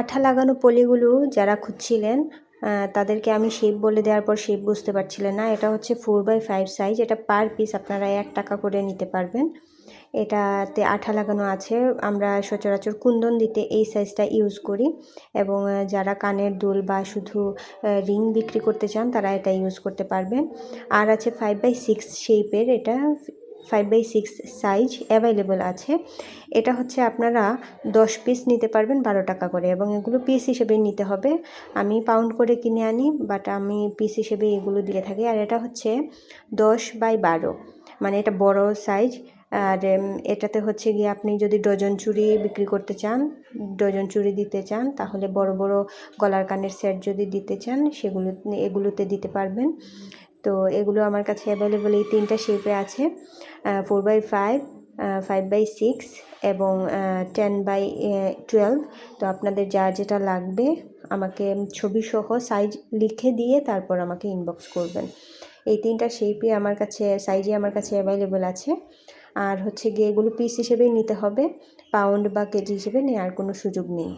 আঠা লাগানো পলিগুলো যারা খুঁজছিলেন তাদেরকে আমি শেপ বলে দেওয়ার পর শেপ বুঝতে পারছিলেন না। এটা হচ্ছে ফোর বাই ফাইভ সাইজ এটা পার পিস আপনারা এক টাকা করে নিতে পারবেন। এটাতে আঠা লাগানো আছে। আমরা সচরাচর কুন্দন দিতে এই সাইজটা ইউজ করি এবং যারা কানের দুল বা শুধু রিং বিক্রি করতে চান, তারা এটা ইউজ করতে পারবেন। আর আছে ফাইভ বাই সিক্স শেপের এটা five by six size available আছে। এটা হচ্ছে আপনারা দশ পিস নিতে পারবেন বারো টাকা করে এবং এগুলো পিস হিসেবে নিতে হবে। আমি পাউন্ড করে কিনে আনি বাট আমি পিস হিসেবে এগুলো দিয়ে থাকি। আর এটা হচ্ছে দশ বাই বারো। মানে এটা বড় সাইজ আর এটাতে হচ্ছে গিয়ে আপনি যদি ডজন চুড়ি বিক্রি করতে চান ডজন চুড়ি দিতে চান, তাহলে বড় বড় গলার কানের সেট যদি দিতে চান, সেগুলো, এগুলোতে দিতে পারবেন। তো এগুলো আমার কাছে অ্যাভেলেবল এই তিনটা শেপে আছে। Four by five five by six এবং টেন বাই টুয়েলভ তো আপনাদের যা যেটা লাগবে আমাকে ছবি সহ সাইজ লিখে দিয়ে তারপর আমাকে ইনবক্স করবেন। এই তিনটা শেপই আমার কাছে সাইজে আমার কাছে অ্যাভেলেবল আছে। আর হচ্ছে গিয়ে এগুলো পিস হিসেবেই নিতে হবে। পাউন্ড বা কেজি হিসেবে নেওয়ার কোনো সুযোগ নেই।